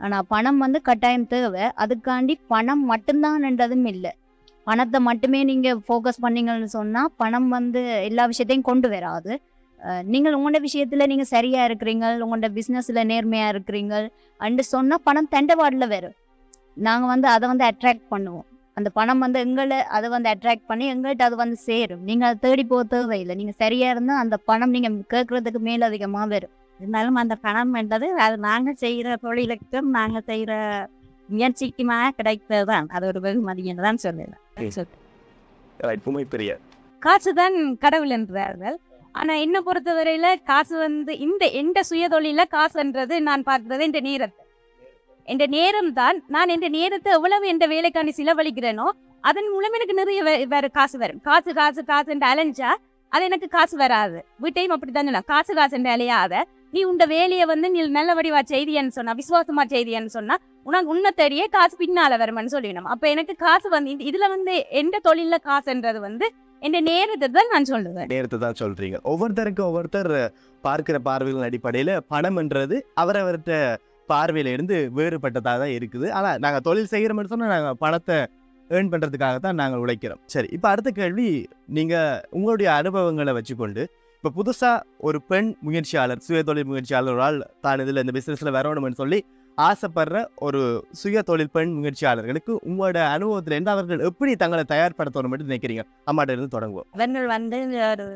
ஆனால் பணம் வந்து கட்டாயம் தேவை. அதுக்காண்டி பணம் மட்டும்தான்ன்றதும் இல்லை. பணத்தை மட்டுமே நீங்கள் ஃபோக்கஸ் பண்ணீங்கன்னு சொன்னால் பணம் வந்து எல்லா விஷயத்தையும் கொண்டு வராது. நீங்கள் உங்களோட விஷயத்தில் நீங்கள் சரியாக இருக்கிறீங்க உங்களோட பிஸ்னஸில் நேர்மையாக இருக்கிறீங்க அண்டு சொன்னால் பணம் தண்டவாடில் வரும். நாங்கள் வந்து அதை வந்து அட்ராக்ட் பண்ணுவோம். அந்த பணம் வந்து எங்களை அதை வந்து அட்ராக்ட் பண்ணி எங்கள்கிட்ட அது வந்து சேரும். நீங்கள் அதை தேடி போக தேவையில்லை. நீங்கள் சரியாக இருந்தால் அந்த பணம் நீங்கள் கேட்குறதுக்கு மேலதிகமாக வரும். இருந்தாலும் அந்த பணம் என்றது அது நாங்கள் செய்கிற தொழிலுக்கும் நாங்கள் செய்கிற முயற்சிக்குமாக கிடைத்தது தான் அது ஒரு வெகுமதின்னு தான் சொல்லலாம் சொல். ரைட் உண்மை பெரிய. காசு தான் கடவுள் என்றார்கள். ஆனா என்ன பொறுத்தவரையில காசு வந்து இந்த எந்த சுயதொழில காசுன்றது நான் பார்க்கிறது இந்த நேரத்தை. என்ற நேரம் தான் நான் இந்த நேரத்தை எவ்வளவு எந்த வேலைக்காண்டி செலவழிக்கிறேனோ அதன் மூலம் எனக்கு நிறைய வேற காசு வரும். காசு காசு காசு அலைஞ்சா அது எனக்கு காசு வராது. வீட்டையும் அப்படித்தான் காசு காசு காசு அதை நீ உண்ட வேலையை வந்து நீ நல்ல வடிவா செய்தியன்னு சொன்னா விசுவாசமா செய்தியன்னு சொன்னா உனக்கு உன்னை தேடியே காசு பின்னால வருமான்னு சொல்லிடணும். அப்ப எனக்கு காசு வந்து இந்த- இதுல வந்து எந்த தொழில காசுன்றது வந்து என் நேரத்தை தான் நான் சொல்லுவேன். நேரத்தை தான் சொல்றீங்க. ஒவ்வொருத்தருக்கு ஒவ்வொருத்தர் பார்க்கிற பார்வைகளின் அடிப்படையில் பணம்ன்றது அவரவர்கிட்ட பார்வையில இருந்து வேறுபட்டதாக தான் இருக்குது. ஆனால் நாங்கள் தொழில் செய்கிற மாதிரி சொன்னால் நாங்கள் பணத்தை ஏர்ன் பண்ணுறதுக்காக தான் நாங்கள் உழைக்கிறோம். சரி இப்போ அடுத்த கேள்வி நீங்கள் உங்களுடைய அனுபவங்களை வச்சுக்கொண்டு இப்போ புதுசாக ஒரு பெண் முயற்சியாளர் சுய தொழில் முயற்சியாளர் ஒரு ஆள் தான் இதில் இந்த பிஸ்னஸில் வரணும்னு சொல்லி ஆசைப்படுற ஒரு சுய தொழில் பெண் முயற்சியாளர்களுக்கு உங்களோட அனுபவத்தில் இருந்து அவர்கள் எப்படி தங்களை தயார்படுத்தணும் நினைக்கிறீங்க? அம்மாட்ட இருந்து தொடங்குவோம். அவர்கள் வந்து ஒரு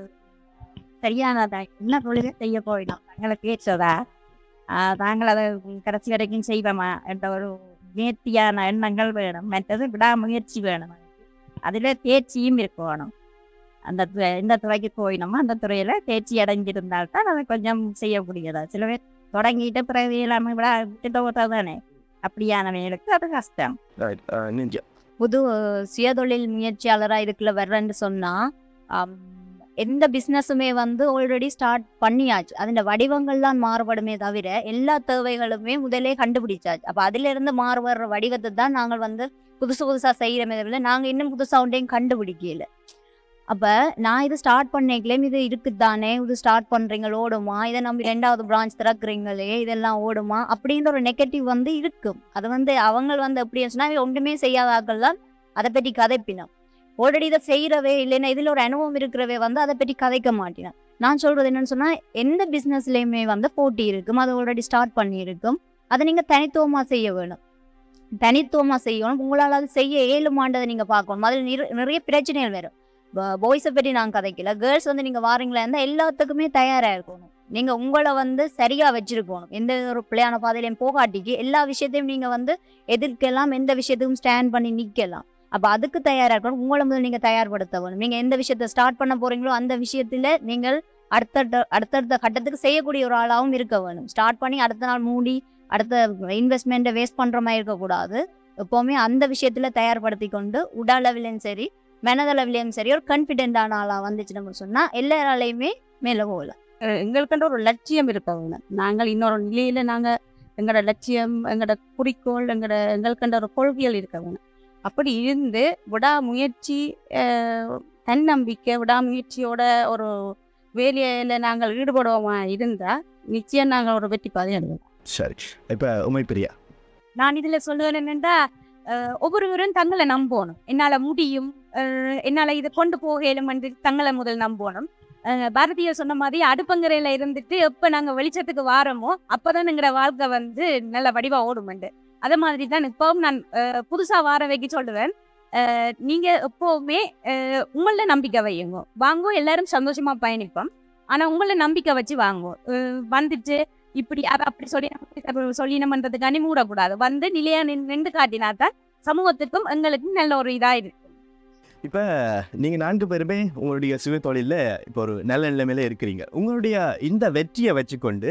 சரியானதா என்ன தொழிலை செய்ய போயிடும் தங்களை பேச்சதா தாங்கள் அதை கடைசி வரைக்கும் செய்வோமா? என்ற ஒரு நேர்த்தியான எண்ணங்கள் வேணும். மற்றது விடாமுயற்சி வேணும். அதில் தேர்ச்சியும் இருக்கணும். அந்த து- எந்த துறைக்கு போயினோமோ அந்த துறையில் தேர்ச்சி அடைஞ்சிருந்தால்தான் அதை கொஞ்சம் செய்யக்கூடியதா சில பேர் தொடங்கிட்டு பிறகு எல்லாமே விட விட்டுட்டு ஓட்டா தானே? அப்படியானவங்களுக்கு அது கஷ்டம். புது சுயதொழில் முயற்சியாளராக இதுக்குள்ள வர்றேன்னு சொன்னால் எந்த பிஸ்னஸுமே வந்து ஆல்ரெடி ஸ்டார்ட் பண்ணியாச்சு. அதில் வடிவங்கள்லாம் மாறுபடுமே தவிர எல்லா தேவைகளுமே முதலே கண்டுபிடிச்சாச்சு. அப்போ அதிலிருந்து மாறுபடுற வடிவத்தை தான் நாங்கள் வந்து புதுசு புதுசாக செய்கிறமே தவிர நாங்கள் இன்னும் புதுசாக ஒன்றையும் கண்டுபிடிக்கல. அப்போ நான் இது ஸ்டார்ட் பண்ணிக்கலேயும் இது இருக்குது தானே இது ஸ்டார்ட் பண்ணுறீங்க ஓடுமா? இதை நம்பி ரெண்டாவது பிரான்ச் திறக்கிறீங்களே? இதெல்லாம் ஓடுமா? அப்படின்ற ஒரு நெகட்டிவ் வந்து இருக்கும். அது வந்து அவங்க வந்து எப்படி இருந்துச்சுன்னா ஒன்றுமே செய்யாத ஆட்கள் தான் அதை பற்றி கதைப்பினோம். ஆல்ரெடி இதை செய்கிறவே இல்லைன்னா இதில் ஒரு அனுபவம் இருக்கிறவே வந்து அதை பற்றி கதைக்க மாட்டேன் நான் சொல்கிறது என்னென்னு சொன்னால் எந்த பிஸ்னஸ்லேயுமே வந்து போட்டி இருக்கும் அது ஆல்ரெடி ஸ்டார்ட் பண்ணியிருக்கும். அதை நீங்கள் தனித்துவமாக செய்ய வேணும். தனித்துவமாக செய்யணும். உங்களால் அது செய்ய ஏழுமாண்டதை நீங்கள் பார்க்கணும். அதில் நிற- நிறைய பிரச்சனைகள் வரும். பாய்ஸை பற்றி நான் கதைக்கல. கேர்ள்ஸ் வந்து நீங்கள் வாரீங்களா இருந்தால் எல்லாத்துக்குமே தயாராக இருக்கணும். நீங்கள் உங்களை வந்து சரியாக வச்சுருக்கணும். எந்த ஒரு பிள்ளையான பாதையிலையும் போகாட்டிக்கு எல்லா விஷயத்தையும் நீங்கள் வந்து எதிர்க்கலாம் எந்த விஷயத்துக்கும் ஸ்டாண்ட் பண்ணி நிற்கலாம் அப்போ அதுக்கு தயாராக இருக்கணும். உங்களை முதல் நீங்கள் தயார்படுத்த வேணும் நீங்கள் எந்த விஷயத்தை ஸ்டார்ட் பண்ண போகிறீங்களோ அந்த விஷயத்தில் நீங்கள் அடுத்தடுத்த அடுத்தடுத்த கட்டத்துக்கு செய்யக்கூடிய ஒரு ஆளாகவும் இருக்க வேணும். ஸ்டார்ட் பண்ணி அடுத்த நாள் மூடி அடுத்த இன்வெஸ்ட்மெண்ட்டை வேஸ்ட் பண்ணுற மாதிரி இருக்கக்கூடாது. எப்போவுமே அந்த விஷயத்தில் தயார்படுத்தி கொண்டு உடலவிலையும் சரி மனதளவிலையும் சரி ஒரு கான்ஃபிடென்டான ஆளாக வந்துச்சு நம்ம சொன்னால் எல்லாராலையுமே மேலே போகலாம் எங்களுக்குன்ற ஒரு லட்சியம் இருக்க வேணும் நாங்கள் இன்னொரு நிலையில் நாங்கள் எங்களோட லட்சியம் எங்களோட குறிக்கோள் எங்களோட எங்களுக்குன்ற ஒரு கொள்கைகள் இருக்க வேணும். அப்படி இருந்து விடாமுயற்சி தன்னம்பிக்கை விடாமுயற்சியோட ஒரு வேலையில நாங்கள் ஈடுபடுவோமா இருந்தா நிச்சயம் நாங்கள் ஒரு வெற்றி பாதை அடைவோம். சரி. இப்போ உமை பிரியா. நான் இதுல சொல்லுவேன் என்னன்னா ஒவ்வொருவரும் தங்களை நம்பணும். என்னால முடியும் என்னால இதை கொண்டு போகலும் என்று தங்களை முதல் நம்பணும். அஹ், பாரதியார் சொன்ன மாதிரி அடுப்பங்கரையில இருந்துட்டு எப்ப நாங்க வெளிச்சத்துக்கு வாரோமோ அப்பதான் எங்களோட வாழ்க்கை வந்து நல்ல வடிவா ஓடுமெண்டு அதே மாதிரி தான் இப்பவும் நான் புதுசா வார வைக்க சொல்லுவேன். நீங்கள் நீங்க எப்பவுமே உங்கள நம்பிக்கை வையுங்க. வாங்கோ எல்லாரும் சந்தோஷமா பயணிப்போம். ஆனா உங்கள நம்பிக்கை வச்சு வாங்கோ வந்துட்டு இப்படி அதை அப்படி சொல்லி சொல்லினம்ன்றதுக்காண்டி மூடக்கூடாது. வந்து நிலையா நின்று காட்டினா தான் சமூகத்துக்கும் எங்களுக்கும் நல்ல ஒரு இதாக இருக்கு இப்போ நீங்கள் நான்கு பேருமே உங்களுடைய சுய தொழிலில் இப்போ ஒரு நல்ல நிலைமையில இருக்கிறீங்க. உங்களுடைய இந்த வெற்றியை வச்சுக்கொண்டு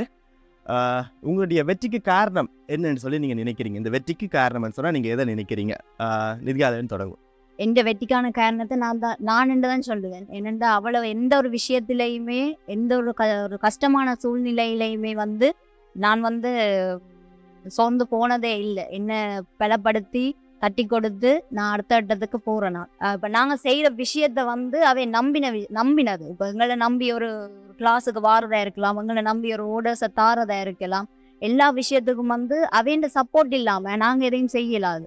உங்களுடைய வெற்றிக்கு காரணம் என்னன்னு சொல்லி நீங்கள் நினைக்கிறீங்க. இந்த வெற்றிக்கு காரணம்னு சொன்னால் நீங்கள் எதை நினைக்கிறீங்க? நிதிகாலன் தொடங்கும் எந்த வெற்றிக்கான காரணத்தை நான் தான் நான் என்று தான் சொல்லுவேன். என்னென்னா அவ்வளவு எந்த ஒரு விஷயத்திலையுமே எந்த ஒரு க ஒரு கஷ்டமான சூழ்நிலையிலையுமே வந்து நான் வந்து சோர்ந்து போனதே இல்லை. என்ன பலப்படுத்தி கட்டி கொடுத்து நான் அடுத்த இடத்துக்கு போகிறேன் நான். இப்போ நாங்கள் செய்கிற விஷயத்த வந்து அவை நம்பின வி- நம்பினது. இப்போ எங்களை நம்பி ஒரு கிளாஸுக்கு வாரதா இருக்கலாம் எங்களை நம்பி ஒரு ஓடர்ஸை தாரதா இருக்கலாம். எல்லா விஷயத்துக்கும் வந்து அவைண்ட சப்போர்ட் இல்லாமல் நாங்கள் எதையும் செய்யலாது.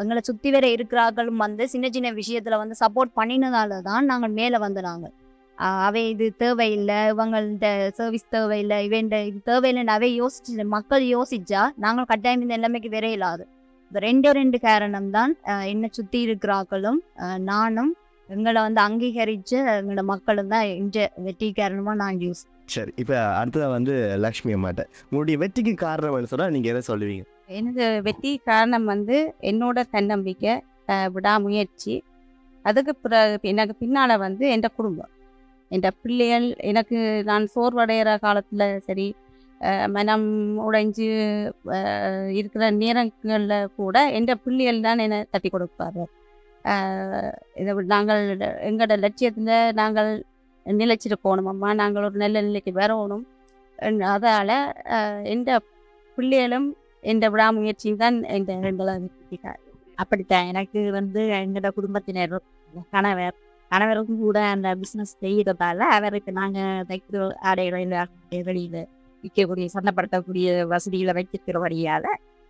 எங்களை சுற்றி வர இருக்கிறார்களும் வந்து சின்ன சின்ன விஷயத்துல வந்து சப்போர்ட் பண்ணினதால தான் நாங்கள் மேலே வந்து நாங்கள் அவை இது தேவையில்லை இவங்கள்ட்ட சர்வீஸ் தேவையில்லை இவன்ட இது தேவையில்லைன்னு அவை யோசிச்சு மக்கள் யோசிச்சா நாங்கள் கட்டாயம் இந்த நிலைமைக்கு விரையலாது. ரெண்டு ரெண்டு காரணம் தான் என்னை சுற்றி இருக்கிறார்களும் ஆஹ் நானும் எங்களை வந்து அங்கீகரித்து எங்களோட மக்களும் தான் இந்த வெற்றி காரணமாக நான் யூஸ் சரி இப்போ அடுத்ததாக வந்து லக்ஷ்மி அம்மாட்ட. உங்களுடைய வெற்றிக்கு காரணம்னு சொன்னால் நீங்கள் எதை சொல்லுவீங்க? எனக்கு வெற்றி காரணம் வந்து என்னோட தன்னம்பிக்கை விடாமுயற்சி. அதுக்கு பிறகு எனக்கு பின்னால வந்து என் குடும்பம். என் பிள்ளைகள் எனக்கு நான் சோர்வடைகிற காலத்தில் சரி மனம் உடைஞ்சு இருக்கிற நேரங்களில் கூட என் பிள்ளைகள் தான் என்னை தட்டி கொடுப்பாரு இதை நாங்கள் எங்களோட லட்சியத்தில் நாங்கள் நிலைச்சிருக்கணும் அம்மா நாங்கள் ஒரு நல்ல நிலைக்கு வரணும். அதால் எந்த பிள்ளைகளும் எந்த விடாமுயற்சியும் தான் எங்கள் எங்களை அப்படித்தான். எனக்கு வந்து எங்களோட குடும்பத்தினர் கணவர் கணவருக்கும் கூட அந்த பிஸ்னஸ் செய்கிறதால அவருக்கு நாங்கள் தைக்கிற ஆடைகளை வெளியில் விற்கக்கூடிய சந்தப்படுத்தக்கூடிய வசதிகளை வைத்திருக்கிறபடியால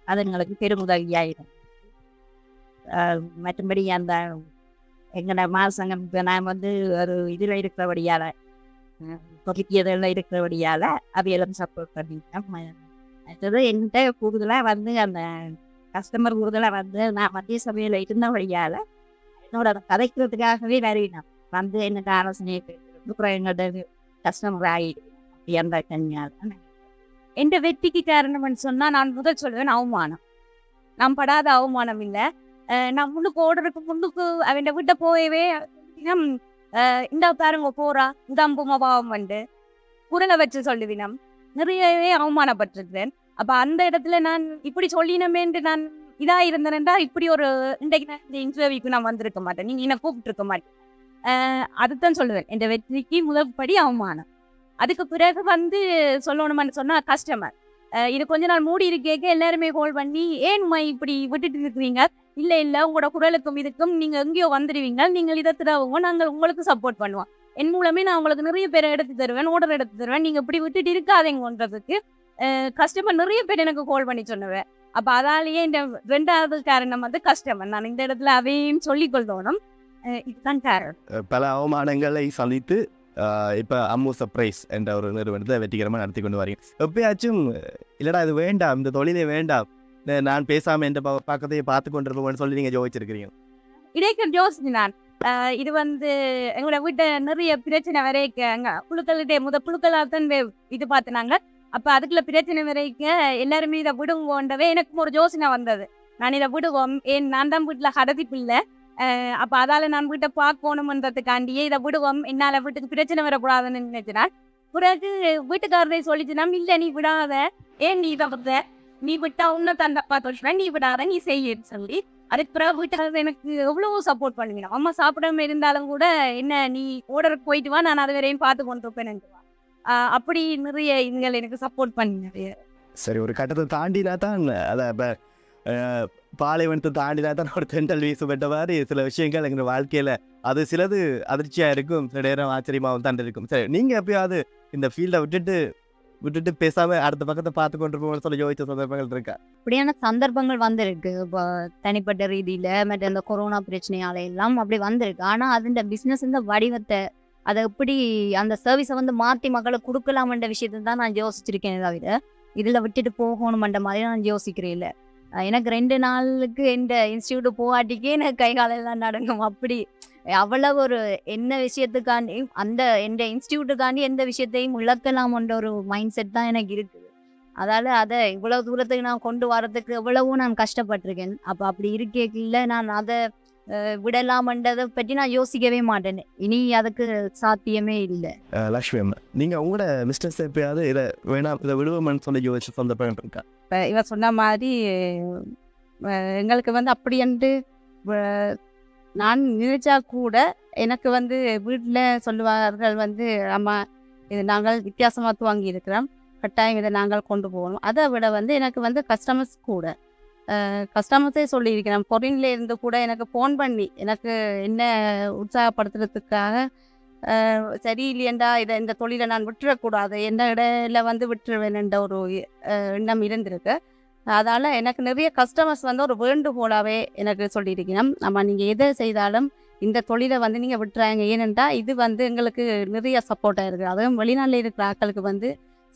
அது எங்களுக்கு பெருமுதவியாயிடும் மற்றபடி அந்த எங்களோட மாசங்கம் இப்போ நான் வந்து ஒரு இதில் இருக்கிறபடியால் பொருத்தியதில் இருக்கிறபடியால் அவையெல்லாம் சப்போர்ட் பண்ணிட்டேன் அடுத்தது என்கிட்ட கூடுதலாக வந்து அந்த கஸ்டமர் கூடுதலாக வந்து நான் மத்திய சபையில் இருந்தபடியால் என்னோட அதை கதைக்கிறதுக்காகவே வருவினேன் வந்து என்னோட ஆலோசனை கேட்கறது. அப்புறம் எங்கள்கிட்ட கஸ்டமர் ஆகிடு அந்த கன்னியால் எந்த வெற்றிக்கு காரணம்னு சொன்னா நான் முதல் சொல்லுவேன் அவமானம். நான் படாத அவமானம் இல்லை. நான் முன்னுக்கு ஓடுறதுக்கு முன்னுக்கு அவன் வீட்டை போயவே இந்த பாருங்க போறா இந்த அம்புமா பாவம் வந்து. குரலை வச்சு சொல்லுவினம் நிறையவே அவமானப்பட்டிருக்கிறேன். அப்ப அந்த இடத்துல நான் இப்படி சொல்லினமேன்ட்டு நான் இதா இருந்தேன்டா இப்படி ஒரு இன்றைக்கு நான் இந்த இன்டர்வியூக்கு நான் வந்திருக்க மாட்டேன். நீங்க என்ன கூப்பிட்டுருக்க மாட்டேன் அதுதான் சொல்லுவேன். இந்த வெற்றிக்கு முதல் படி அவமானம். அதுக்கு பிறகு வந்து சொல்லணும்னு சொன்னா கஸ்டமர் இது கொஞ்ச நாள் மூடி இருக்கேக்க எல்லாருமே கால் பண்ணி ஏன்மா இப்படி விட்டுட்டு இருக்கிறீங்க? இல்ல இல்ல உங்களோட குரலுக்கும் இதுக்கும் நீங்க எங்கேயோ வந்துடுவீங்க நீங்கள் இதை திறவுங்க நாங்கள் உங்களுக்கு சப்போர்ட் பண்ணுவோம். என் மூலமே நான் உங்களுக்கு நிறைய பேர் எடுத்து தருவேன் ஓர்டர் எடுத்து தருவேன். நீங்க இப்படி விட்டுட்டு இருக்காதேங்கன்றதுக்கு கஸ்டமர் நிறைய பேர் எனக்கு கால் பண்ணி சொன்னவன் அப்போ அதாலேயே இந்த ரெண்டாவது காரணம் வந்து கஸ்டமர் நான் இந்த இடத்துல அதையும் சொல்லிக் கொள்ளணும் இதுதான் காரணம். பல அவமானங்களை சந்தித்து இப்போ அம்மு சர்ப்ரைஸ் என்ற ஒரு நிறுவனத்தை வெற்றிகரமாக நடத்தி கொண்டு வரீங்க எப்பயாச்சும் இல்லைடா இது வேண்டாம் இந்த தொழிலே வேண்டாம் நான் பேசாமல் எந்த ப- பக்கத்தையே பார்த்து கொண்டிருப்போம்னு சொல்லி நீங்கள் யோசிச்சிருக்கிறீங்க இடைக்க யோசிச்சு நான் இது வந்து எங்களோட வீட்டை நிறைய பிரச்சனை வரைக்க அங்க முத புழுக்களாக தான் இது பார்த்துனாங்க அப்போ அதுக்குள்ள பிரச்சனை வரைக்க எல்லாருமே இதை விடுங்கோண்டவே எனக்கும் ஒரு யோசனை வந்தது நான் இதை விடுவோம் ஏன் நான் தான் வீட்டில் கடத்தி பிள்ளை அப்ப அதால நான் வீட்டை பார்க்கணுமன்றதுக்காண்டியே இதை விடுவோம் என்னால வீட்டுக்கு பிரச்சனை வரக்கூடாதுன்னு நினைச்சினான் பிறகு வீட்டுக்காரரை சொல்லிச்சுனா இல்ல நீ விடாத ஏன் நீ இதை நீ விட்டா உன்னை தந்தப்பா தோற்றுவேன் நீ விடாத நீ செய்யன்னு சொல்லி அதுக்கு பிறகு வீட்டுக்காரர் எனக்கு எவ்வளவோ சப்போர்ட் பண்ணுவீங்க அம்மா சாப்பிடாம இருந்தாலும் கூட என்ன நீ ஓர்டருக்கு போயிட்டு வா நான் அது வரையும் பார்த்து கொண்டு இருப்பேன் அப்படி நிறைய இதுகள் எனக்கு சப்போர்ட் பண்ணி நிறைய சரி ஒரு கட்டத்தை தாண்டினா தான் அதை இப்போ பாலைவனத்தை தாண்டி தான் ஒரு தெண்டல் வீசு மாதிரி சில விஷயங்கள் எங்கள் வாழ்க்கையில் அது சிலது அதிர்ச்சியாக இருக்கும். சில நேரம் ஆச்சரியமாகவும் தான் இருக்கும். சரி நீங்கள் எப்பயாவது இந்த ஃபீல்டை விட்டுட்டு விட்டுட்டு பேசாமல் அடுத்த பக்கத்தை பார்த்து கொண்டு போகணும்னு சொல்லி யோசிச்ச சந்தர்ப்பங்கள் இருக்கா? அப்படியான சந்தர்ப்பங்கள் வந்திருக்கு. இப்போ தனிப்பட்ட ரீதியில மற்ற இந்த கொரோனா பிரச்சனையால எல்லாம் அப்படி வந்திருக்கு. ஆனா அது இந்த பிசினஸ் இந்த வடிவத்தை அதை எப்படி அந்த சர்வீஸை வந்து மாத்தி மக்களை கொடுக்கலாம்ன்ற விஷயத்தை தான் நான் யோசிச்சிருக்கேன் தவிர இதுல விட்டுட்டு போகணுமன்ற மாதிரி நான் யோசிக்கிறேன் இல்லை. எனக்கு ரெண்டு நாளுக்கு இந்த இன்ஸ்டியூட் போகாட்டிக்கே எனக்கு கை காலெல்லாம் நடக்கும் அப்படி அவ்வளவு ஒரு என்ன விஷயத்துக்காண்டி அந்த எந்த இன்ஸ்டியூட்டுக்காண்டி எந்த விஷயத்தையும் இழக்கலாம்ன்ற ஒரு மைண்ட் செட் தான் எனக்கு இருக்குது. அதால அதை இவ்வளோ தூரத்துக்கு நான் கொண்டு வரதுக்கு எவ்வளவோ நான் கஷ்டப்பட்டிருக்கேன். அப்போ அப்படி இருக்கேக்கில்ல நான் அதை அஹ், விடலாமன்றதை பற்றி நான் யோசிக்கவே மாட்டேன். இனி அதுக்கு சாத்தியமே இல்லை. லக்ஷ்மி அம்மா நீங்கள் உங்களோட பிஸ்னஸ் எப்பயாவது இதை வேணாம் இதை விடுவோம்னு சொல்லி யோசிச்ச சந்தர்ப்பங்கள் இருக்கா இப்போ இவ சொன்ன மாதிரி எங்களுக்கு வந்து அப்படின்ட்டு வ- நான் நினைச்சா கூட எனக்கு வந்து வீட்டில் சொல்லுவார்கள் வந்து அம்மா இது நாங்கள் வித்தியாசமாக துவங்கி இருக்கிறோம். கட்டாயம் இதை நாங்கள் கொண்டு போகணும். அதை விட வந்து எனக்கு வந்து கஸ்டமர்ஸ் கூட கஸ்டமர்ஸே சொல்லியிருக்கிறேன். பொரின்ல இருந்து கூட எனக்கு ஃபோன் பண்ணி எனக்கு என்ன உற்சாகப்படுத்துறதுக்காக சரி இல்லையண்டா இதை இந்த தொழிலை நான் விட்டுறக்கூடாது என்ன இடையில வந்து விட்டுருவேன்ன்ற ஒரு எண்ணம் இருந்திருக்கு. அதால் எனக்கு நிறைய கஸ்டமர்ஸ் வந்து ஒரு வேண்டுகோளாகவே எனக்கு சொல்லியிருக்கிறோம் நம்ம நீங்கள் எதை செய்தாலும் இந்த தொழிலை வந்து நீங்கள் விட்டுறாங்க. ஏனென்றா இது வந்து எங்களுக்கு நிறைய சப்போர்ட்டாக இருக்குது அதுவும் வெளிநாட்டில் இருக்கிற ஆக்களுக்கு வந்து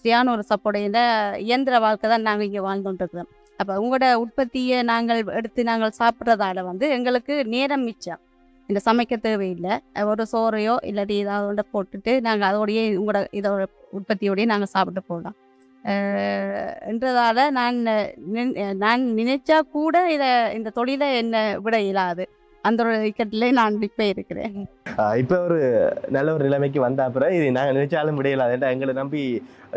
சரியான ஒரு சப்போர்ட் இந்த இயந்திர வாழ்க்கை தான் நாங்கள் இங்கே வாழ்ந்துட்டுருக்கிறோம் அப்போ உங்களோட உற்பத்தியை நாங்கள் எடுத்து நாங்கள் சாப்பிட்றதால வந்து எங்களுக்கு நேரம் மிச்சம். இந்த சமைக்க தேவையில்லை. ஒரு சோறையோ இல்லாட்டி ஏதாவது போட்டுட்டு நாங்கள் அதோடையே உங்களோட இதோட உற்பத்தியோடய நாங்கள் சாப்பிட்டு போகலாம். என்றதால நான் நான் நினைச்சா கூட இதை இந்த தொழிலை என்ன விட இயலாது. அந்த ஒரு இக்கட்டிலே நான் இப்போ இருக்கிறேன். இப்போ ஒரு நல்ல ஒரு நிலைமைக்கு வந்த அப்புறம் இது நாங்கள் நினைச்சாலும் முடியல. ஏன்டா எங்களை நம்பி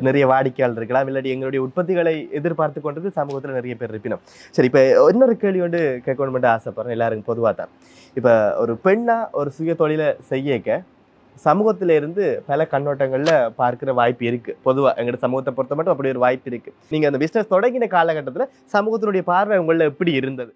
நிறைய வாடிக்கையாளர் இருக்கலாம். இல்லாட்டி எங்களுடைய உற்பத்திகளை எதிர்பார்த்து கொண்டது சமூகத்தில் நிறைய பேர் இருப்பினோம். சரி இப்போ இன்னொரு கேள்வி வந்து கேட்கணும் ஆசைப்படுறேன். எல்லாருக்கும் பொதுவாக தான். இப்போ ஒரு பெண்ணாக ஒரு சுய தொழிலை செய்யக்க சமூகத்தில இருந்து பல கண்ணோட்டங்களில் பார்க்குற வாய்ப்பு இருக்குது பொதுவாக எங்களோட சமூகத்தை பொறுத்த மட்டும் அப்படி ஒரு வாய்ப்பு இருக்குது நீங்கள் அந்த பிஸ்னஸ் தொடங்கின காலகட்டத்தில் சமூகத்தினுடைய பார்வை உங்களில் எப்படி இருந்தது?